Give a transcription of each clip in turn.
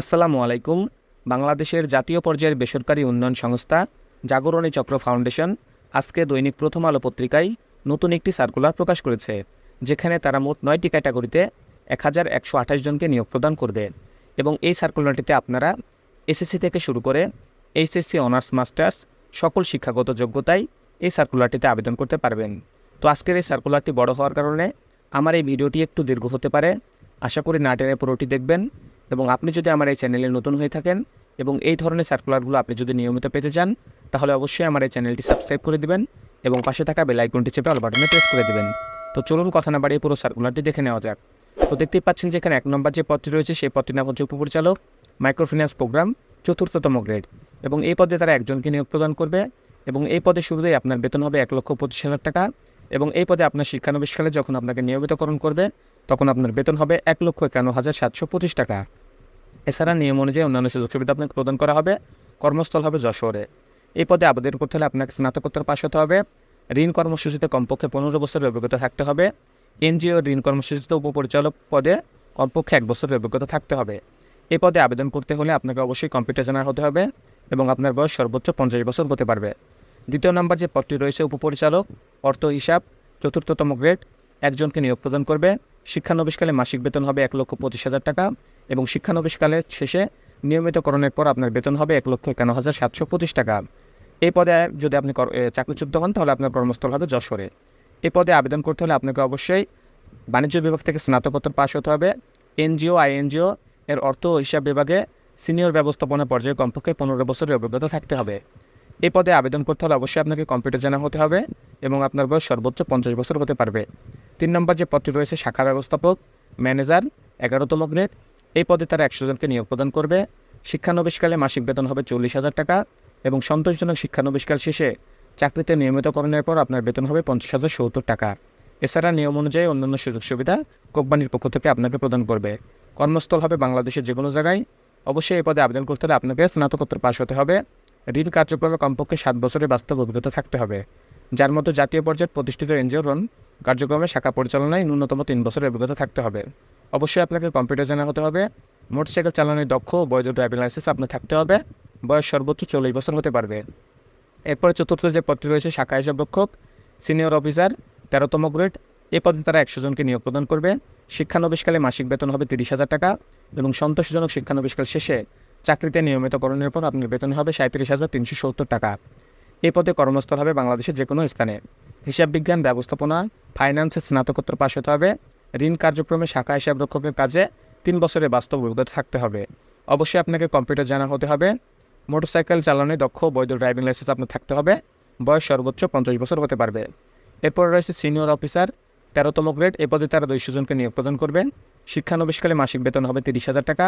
আসসালামু আলাইকুম। বাংলাদেশের জাতীয় পর্যায়ের বেসরকারি উন্নয়ন সংস্থা জাগরণী চক্র ফাউন্ডেশন আজকে দৈনিক প্রথম আলো পত্রিকায় নতুন একটি সার্কুলার প্রকাশ করেছে, যেখানে তারা মোট নয়টি ক্যাটাগরিতে এক হাজার একশো আঠাশ জনকে নিয়োগ প্রদান করবে এবং এই সার্কুলারটিতে আপনারা এসএসসি থেকে শুরু করে এইচএসসি অনার্স মাস্টার্স সকল শিক্ষাগত যোগ্যতায় এই সার্কুলারটিতে আবেদন করতে পারবেন। তো আজকের এই সার্কুলারটি বড় হওয়ার কারণে আমার এই ভিডিওটি একটু দীর্ঘ হতে পারে। আশা করি না টেনে পুরোটি দেখবেন। এবং আপনি যদি আমার এই চ্যানেলে নতুন হয়ে থাকেন এবং এই ধরনের সার্কুলারগুলো আপনি যদি নিয়মিত পেতে চান, তাহলে অবশ্যই আমার এই চ্যানেলটি সাবস্ক্রাইব করে দিবেন এবং পাশে থাকা বেল আইকনটি চেপে অল বাটনে প্রেস করে দিবেন। তো চলুন কথা না বাড়িয়ে পুরো সার্কুলারটি দেখে নেওয়া যাক। তো দেখতেই পাচ্ছেন যে এখানে এক নম্বর যে পদটি রয়েছে, সেই পদটি নাম হচ্ছে উপপরিচালক মাইক্রোফিন্যান্স প্রোগ্রাম চতুর্থতম গ্রেড এবং এই পদে তারা একজনকে নিয়োগ প্রদান করবে এবং এই পদে শুরুতেই আপনার বেতন হবে এক লক্ষ পঁচিশ হাজার টাকা এবং এই পদে আপনার শিক্ষানবিশকালে যখন আপনাকে নিয়মিতকরণ করবে তখন আপনার বেতন হবে এক লক্ষ একান্ন হাজার সাতশো পঁচিশ টাকা। এছাড়া নিয়ম অনুযায়ী অন্যান্য সুযোগ সুবিধা আপনাকে প্রদান করা হবে। কর্মস্থল হবে যশোরে। এই পদে আবেদন করতে হলে আপনাকে স্নাতকোত্তর পাশ হতে হবে। ঋণ কর্মসূচিতে কমপক্ষে পনেরো বছরের অভিজ্ঞতা থাকতে হবে। এনজিও ঋণ কর্মসূচিতে উপপরিচালক পদে কমপক্ষে এক বছরের অভিজ্ঞতা থাকতে হবে। এই পদে আবেদন করতে হলে আপনাকে অবশ্যই কম্পিউটার জানা হতে হবে এবং আপনার বয়স সর্বোচ্চ পঞ্চাশ বছর হতে পারবে। দ্বিতীয় নম্বর যে পদটি রয়েছে উপপরিচালক, অর্থ হিসাব, চতুর্থতম গ্রেড, একজনকে নিয়োগ প্রদান করবে। শিক্ষানবিশকালে মাসিক বেতন হবে এক লক্ষ পঁচিশ হাজার টাকা এবং শিক্ষানবিশকালের শেষে নিয়মিতকরণের পর আপনার বেতন হবে এক লক্ষ একান্ন হাজার সাতশো পঁচিশ টাকা। এই পদে যদি আপনি চাকরিচ্যুত হন, তাহলে আপনার কর্মস্থল হবে যশোরে। এই পদে আবেদন করতে হলে আপনাকে অবশ্যই বাণিজ্য বিভাগ থেকে স্নাতকোত্তর পাশ হতে হবে। এনজিও, আইএনজিও এর অর্থ ও হিসাব বিভাগে সিনিয়র ব্যবস্থাপনা পর্যায়ে কমপক্ষে পনেরো বছরের অভিজ্ঞতা থাকতে হবে। এই পদে আবেদন করতে হলে অবশ্যই আপনাকে কম্পিউটার জানা হতে হবে এবং আপনার বয়স সর্বোচ্চ পঞ্চাশ বছর হতে পারবে। তিন নম্বর যে পদটি রয়েছে শাখা ব্যবস্থাপক, ম্যানেজার, এগারোতম গ্রেড, এই পদে তারা একশো জনকে নিয়োগ প্রদান করবে। শিক্ষানবিশকালে মাসিক বেতন হবে চল্লিশ হাজার টাকা এবং সন্তোষজনক শিক্ষানবিশকাল শেষে চাকরিতে নিয়মিতকরণের পর আপনার বেতন হবে পঞ্চাশ হাজার সত্তর টাকা। এছাড়া নিয়ম অনুযায়ী অন্যান্য সুযোগ সুবিধা কোম্পানির পক্ষ থেকে আপনাকে প্রদান করবে। কর্মস্থল হবে বাংলাদেশের যে কোনো জায়গায়। অবশ্যই এই পদে আবেদন করতে হলে আপনাকে স্নাতকোত্তর পাশ হতে হবে। ঋণ কার্যক্রমে কমপক্ষে সাত বছরের বাস্তব অভিজ্ঞতা থাকতে হবে। যার মতো জাতীয় পর্যায়ে প্রতিষ্ঠিত এনজিও রন কার্যক্রমে শাখা পরিচালনায় ন্যূনতম তিন বছরের অভিজ্ঞতা থাকতে হবে। অবশ্যই আপনাকে কম্পিউটার জানা হতে হবে। মোটরসাইকেল চালানোর দক্ষ বৈধ ড্রাইভিং লাইসেন্স আপনার থাকতে হবে। বয়স সর্বোচ্চ চল্লিশ বছর হতে পারবে। এরপরে চতুর্থ যে পদটি রয়েছে শাখা হিসাব রক্ষক সিনিয়র অফিসার, তেরোতম গ্রেড, এ পদে তারা একশো জনকে নিয়োগ প্রদান করবে। শিক্ষানবিশকালে মাসিক বেতন হবে তিরিশ হাজার টাকা এবং সন্তোষজনক শিক্ষানবিশকাল শেষে চাকরিতে নিয়মিতকরণের পর আপনার বেতন হবে সাঁত্রিশ হাজার তিনশো সত্তর টাকা। এই পদে কর্মস্থল হবে বাংলাদেশের যে কোনো স্থানে। হিসাব বিজ্ঞান ব্যবস্থাপনা ফাইন্যান্সে স্নাতকোত্তর পাশ হতে হবে। ঋণ কার্যক্রমে শাখা হিসাব রক্ষকের কাজে তিন বছরের বাস্তব অভিজ্ঞতা থাকতে হবে। অবশ্যই আপনাকে কম্পিউটার জানা হতে হবে। মোটরসাইকেল চালানোয় দক্ষ বৈধ ড্রাইভিং লাইসেন্স আপনার থাকতে হবে। বয়স সর্বোচ্চ পঞ্চাশ বছর হতে পারবে। এরপর রয়েছে সিনিয়র অফিসার। তেরোতম গ্রেড, এ পদে তারা দুইশো জনকে নিয়োগ প্রদান করবেন। শিক্ষানবিশকালে মাসিক বেতন হবে তিরিশ হাজার টাকা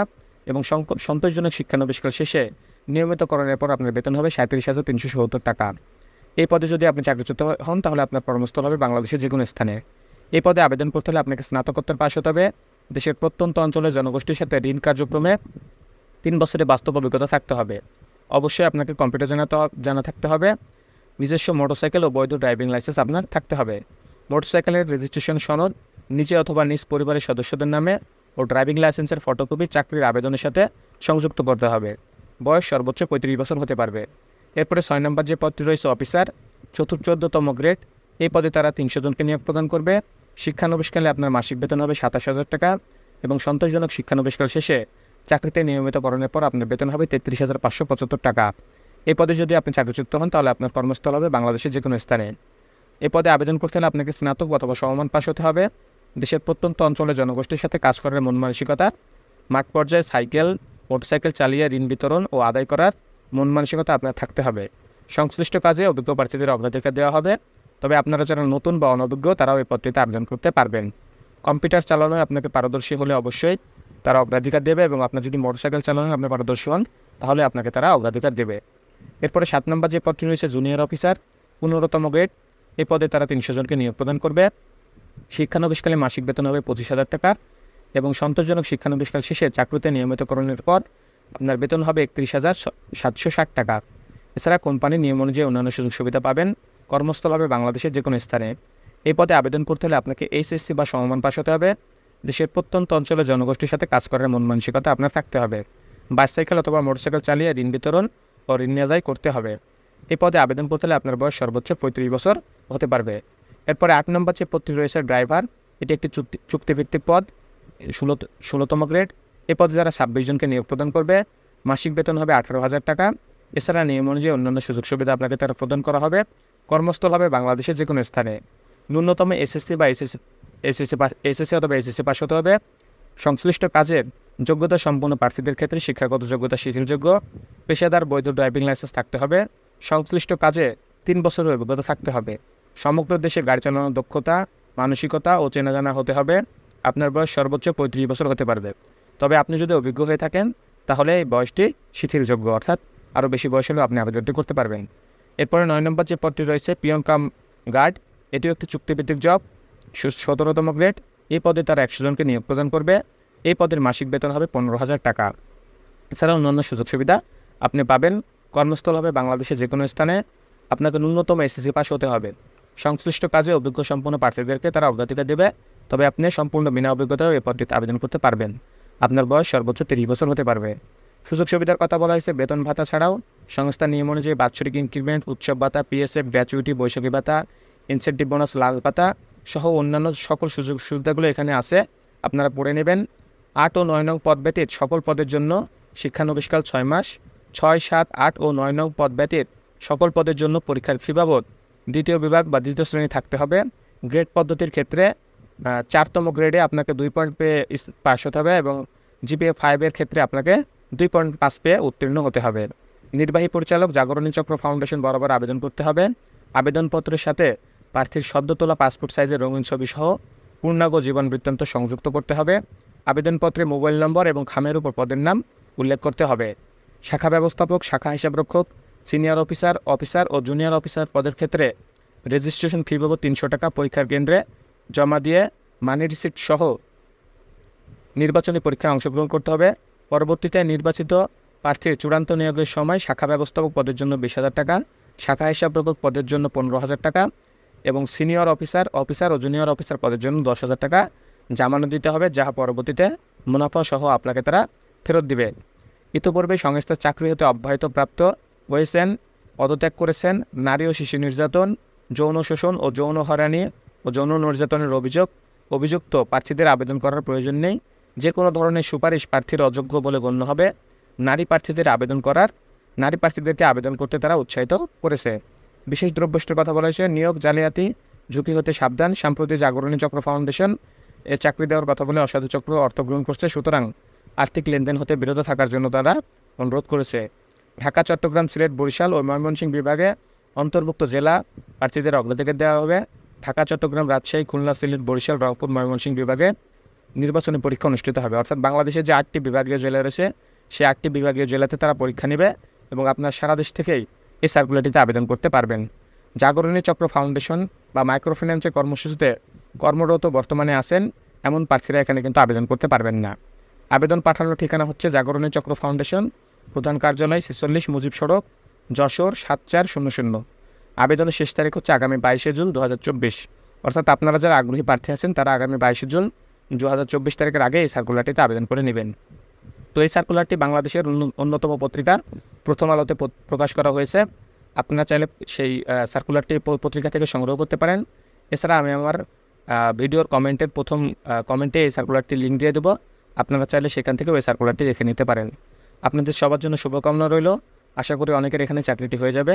এবং সন্তোষজনক শিক্ষানবিশকাল শেষে নিয়মিতকরণের পর আপনার বেতন হবে সাঁত্রিশ হাজার তিনশো সত্তর টাকা। এই পদে যদি আপনি চাকরিচ্যুত হন, তাহলে আপনার কর্মস্থল হবে বাংলাদেশের যে কোনো স্থানে। এই পদে আবেদন করতে হলে আপনাকে স্নাতকোত্তর পাশ হতে হবে। দেশের প্রত্যন্ত অঞ্চলের জনগোষ্ঠীর সাথে ঋণ কার্যক্রমে তিন বছরের বাস্তব অভিজ্ঞতা থাকতে হবে। অবশ্যই আপনাকে কম্পিউটার জানাতে জানা থাকতে হবে। নিজস্ব মোটরসাইকেল ও বৈধ ড্রাইভিং লাইসেন্স আপনার থাকতে হবে। মোটরসাইকেলের রেজিস্ট্রেশন সনদ নিজে অথবা নিজ পরিবারের সদস্যদের নামে ও ড্রাইভিং লাইসেন্সের ফটোকপি চাকরির আবেদনের সাথে সংযুক্ত করতে হবে। বয়স সর্বোচ্চ পঁয়ত্রিশ বছর হতে পারবে। এরপরে ছয় নম্বর যে পদটি রয়েছে, অফিসার চতুর্চোদ্দতম গ্রেড, এই পদে তারা তিনশো জনকে নিয়োগ প্রদান করবে। শিক্ষানবিশকালে আপনার মাসিক বেতন হবে সাতাশ হাজার টাকা এবং সন্তোষজনক শিক্ষানবিশকাল শেষে চাকরিতে নিয়মিতকরণের পর আপনার বেতন হবে তেত্রিশ হাজার পাঁচশো পঁচাত্তর টাকা। এই পদে যদি আপনি চাকরিযুক্ত হন, তাহলে আপনার কর্মস্থল হবে বাংলাদেশের যে কোনো স্থানে। এ পদে আবেদন করতে হলে আপনাকে স্নাতক অথবা সমমান পাশ হতে হবে। দেশের প্রত্যন্ত অঞ্চলের জনগোষ্ঠীর সাথে কাজ করার মন মানসিকতা, মাঠ পর্যায়ে সাইকেল মোটরসাইকেল চালিয়ে ঋণ বিতরণ ও আদায় করার মন মানসিকতা আপনার থাকতে হবে। সংশ্লিষ্ট কাজে অভিজ্ঞ প্রার্থীদের অগ্রাধিকার দেওয়া হবে। তবে আপনারা যারা নতুন বা অনভিজ্ঞ, তারাও এই পদটিতে আবেদন করতে পারবেন। কম্পিউটার চালানোয় আপনাকে পারদর্শী হলে অবশ্যই তারা অগ্রাধিকার দেবে এবং আপনার যদি মোটরসাইকেল চালানোয় আপনি পারদর্শী হন, তাহলে আপনাকে তারা অগ্রাধিকার দেবে। এরপরে সাত নম্বর যে পদটি রয়েছে, জুনিয়র অফিসার, পনেরোতম গ্রেড, এই পদে তারা তিনশো জনকে নিয়োগ প্রদান করবে। শিক্ষানবিশকালে মাসিক বেতন হবে পঁচিশ হাজার টাকা। এবং সন্তোষজনক শিক্ষানবিশকাল শেষে চাকরিতে নিয়মিতকরণের পর আপনার বেতন হবে একত্রিশ হাজার সাতশো ষাট টাকা। এছাড়া কোম্পানির নিয়ম অনুযায়ী অন্যান্য সুযোগ সুবিধা পাবেন কর্মস্থল হবে বাংলাদেশের যে কোনো স্থানে। এই পদে আবেদন করতে হলে আপনাকে এইচএসসি বা সমমান পাশ হতে হবে। দেশের প্রত্যন্ত অঞ্চলের জনগোষ্ঠীর সাথে কাজ করার মন মানসিকতা আপনার থাকতে হবে। বাইসাইকেল অথবা মোটরসাইকেল চালিয়ে ঋণ বিতরণ ও ঋণ আদায় করতে হবে। এই পদে আবেদন করতে হলে আপনার বয়স সর্বোচ্চ পঁয়ত্রিশ বছর হতে পারবে। এরপরে আট নম্বর যে পদটি রয়েছে, ড্রাইভার, এটি একটি চুক্তি চুক্তিভিত্তিক পদ। ষোলো, ষোলোতম গ্রেড এ পদে তারা ছাব্বিশ জনকে নিয়োগ প্রদান করবে। মাসিক বেতন হবে আঠারো হাজার টাকা। এছাড়া নিয়ম অনুযায়ী অন্যান্য সুযোগ সুবিধা আপনাকে তারা প্রদান করা হবে। কর্মস্থল হবে বাংলাদেশের যে কোনো স্থানে। ন্যূনতম এসএসসি বা এসএসসি এসএসসি পাস এসএসসি অথবা এসএসসি পাস হতে হবে। সংশ্লিষ্ট কাজের যোগ্যতা সম্পন্ন প্রার্থীদের ক্ষেত্রে শিক্ষাগত যোগ্যতা শিথিলযোগ্য। পেশাদার বৈধ ড্রাইভিং লাইসেন্স থাকতে হবে। সংশ্লিষ্ট কাজে তিন বছরের অভিজ্ঞতা থাকতে হবে। সমগ্র দেশে গাড়ি চালানোর দক্ষতা, মানসিকতা ও চেনা জানা হতে হবে। আপনার বয়স সর্বোচ্চ পঁয়ত্রিশ বছর হতে পারবে। তবে আপনি যদি অভিজ্ঞ হয়ে থাকেন, তাহলে এই বয়সটি শিথিলযোগ্য, অর্থাৎ আরও বেশি বয়স হলেও আপনি আবেদনটি করতে পারবেন। এরপরে নয় নম্বর যে পদটি রয়েছে পিয়ন কাম গার্ড, এটিও একটি চুক্তিভিত্তিক জব সতেরোতম গ্রেড। এই পদে তারা একশো জনকে নিয়োগ প্রদান করবে। এই পদের মাসিক বেতন হবে পনেরো হাজার টাকা। এছাড়া অন্যান্য সুযোগ সুবিধা আপনি পাবেন। কর্মস্থল হবে বাংলাদেশের যে কোনো স্থানে। আপনাকে ন্যূনতম এসএসসি পাস হতে হবে। সংশ্লিষ্ট কাজে অভিজ্ঞ সম্পন্ন প্রার্থীদেরকে তারা অগ্রাধিকার দেবে। তবে আপনি সম্পূর্ণ বিনা অভিজ্ঞতায় এই পদটিতে আবেদন করতে পারবেন। আপনার বয়স সর্বোচ্চ তিরিশ বছর হতে পারবে। সুযোগ সুবিধার কথা বলা হয়েছে, বেতন ভাতা ছাড়াও সংস্থার নিয়ম অনুযায়ী বাৎসরিক ইনক্রিমেন্ট উৎসব ভাতা পিএসএফ গ্র্যাচুইটি বৈশাখী ভাতা ইনসেন্টিভ বোনাস লাল ভাতা সহ অন্যান্য সকল সুযোগ সুবিধাগুলো এখানে আছে। আপনারা পড়ে নেবেন আট ও নয় নং পদ ব্যতীত সকল পদের জন্য শিক্ষানবিষ্কাল ছয় মাস, ছয়, সাত, আট ও নয় নং পদ ব্যতীত সকল পদের জন্য পরীক্ষার ফি বাবদ দ্বিতীয় বিভাগ বা দ্বিতীয় শ্রেণি থাকতে হবে। গ্রেড পদ্ধতির ক্ষেত্রে চারতম গ্রেডে আপনাকে দুই পয়েন্ট পেয়ে পাস হতে হবে এবং জিপিএ ফাইভের ক্ষেত্রে আপনাকে দুই পয়েন্ট পাস পেয়ে উত্তীর্ণ হতে হবে। নির্বাহী পরিচালক জাগরণী চক্র ফাউন্ডেশন বরাবর আবেদন করতে হবে। আবেদনপত্রের সাথে প্রার্থীর সদ্য তোলা পাসপোর্ট সাইজের রঙিন ছবি সহ পূর্ণাঙ্গ জীবন বৃত্তান্ত সংযুক্ত করতে হবে। আবেদনপত্রে মোবাইল নম্বর এবং খামের উপর পদের নাম উল্লেখ করতে হবে। শাখা ব্যবস্থাপক, শাখা হিসাবরক্ষক সিনিয়র অফিসার অফিসার ও জুনিয়র অফিসার পদের ক্ষেত্রে রেজিস্ট্রেশন ফি বাবদ তিনশো টাকা পরীক্ষার কেন্দ্রে জমা দিয়ে মানি রিসিপ্ট সহ নির্বাচনী পরীক্ষায় অংশগ্রহণ করতে হবে। পরবর্তীতে নির্বাচিত প্রার্থীর চূড়ান্ত নিয়োগের সময় শাখা ব্যবস্থাপক পদের জন্য বিশ হাজার টাকা, শাখা হিসাবরক্ষক পদের জন্য পনেরো হাজার টাকা এবং সিনিয়র অফিসার অফিসার ও জুনিয়র অফিসার পদের জন্য দশ হাজার টাকা জামানত দিতে হবে, যাহা পরবর্তীতে মুনাফা সহ আপনাকে তারা ফেরত দিবে। ইতোপূর্বে সংস্থার চাকরি হতে অব্যাহত প্রাপ্ত হয়েছেন, পদত্যাগ করেছেন নারী ও শিশু নির্যাতন, যৌন শোষণ ও যৌন হয়রানি ও যৌন নির্যাতনের অভিযোগ, অভিযুক্ত প্রার্থীদের আবেদন করার প্রয়োজন নেই। যে কোনো ধরনের সুপারিশ প্রার্থীর অযোগ্য বলে গণ্য হবে। নারী প্রার্থীদের আবেদন করার, নারী প্রার্থীদেরকে আবেদন করতে তারা উৎসাহিত করেছে। বিশেষ দ্রব্যষ্টের কথা বলা হয়েছে, নিয়োগ, জালিয়াতি, ঝুঁকি হতে সাবধান, সাম্প্রতি জাগরণী চক্র ফাউন্ডেশন এ চাকরি দেওয়ার কথা বলে অসাধু চক্র অর্থ গ্রহণ করছে, সুতরাং আর্থিক লেনদেন হতে বিরত থাকার জন্য তারা অনুরোধ করেছে। ঢাকা, চট্টগ্রাম, সিলেট, বরিশাল ও ময়মনসিংহ বিভাগে অন্তর্ভুক্ত জেলা প্রার্থীদের অগ্রাধিকার দেওয়া হবে। ঢাকা, চট্টগ্রাম, রাজশাহী, খুলনা, সিলেট, বরিশাল, রংপুর, ময়মনসিংহ বিভাগে নির্বাচনী পরীক্ষা অনুষ্ঠিত হবে। অর্থাৎ বাংলাদেশে যে আটটি বিভাগীয় জেলা রয়েছে সেই আটটি বিভাগীয় জেলাতে তারা পরীক্ষা নেবে এবং আপনার সারা দেশ থেকেই এই সার্কুলারটিতে আবেদন করতে পারবেন। জাগরণী চক্র ফাউন্ডেশন বা মাইক্রোফিন্যান্সের কর্মসূচিতে কর্মরত বর্তমানে আছেন এমন প্রার্থীরা এখানে কিন্তু আবেদন করতে পারবেন না। আবেদন পাঠানোর ঠিকানা হচ্ছে জাগরণী চক্র ফাউন্ডেশন প্রধান কার্যালয় ছেচল্লিশ মুজিব সড়ক, যশোর সাত চার শূন্য শূন্য। আবেদনের শেষ তারিখ হচ্ছে আগামী বাইশে জুন দু হাজার চব্বিশ। অর্থাৎ আপনারা যারা আগ্রহী প্রার্থী আছেন, তারা আগামী বাইশে জুন দু হাজার চব্বিশ তারিখের আগে এই সার্কুলারটিতে আবেদন করে নেবেন। তো এই সার্কুলারটি বাংলাদেশের অন্যতম পত্রিকা, প্রথম আলোতে প্রকাশ করা হয়েছে। আপনারা চাইলে সেই সার্কুলারটি পত্রিকা থেকে সংগ্রহ করতে পারেন। এছাড়া আমি আমার ভিডিওর কমেন্টের প্রথম কমেন্টে এই সার্কুলারটির লিঙ্ক দিয়ে দেবো। আপনারা চাইলে সেখান থেকে ওই সার্কুলারটি দেখে নিতে পারেন। আপনাদের সবার জন্য শুভকামনা রইল। আশা করি অনেকের এখানে চাকরিটি হয়ে যাবে।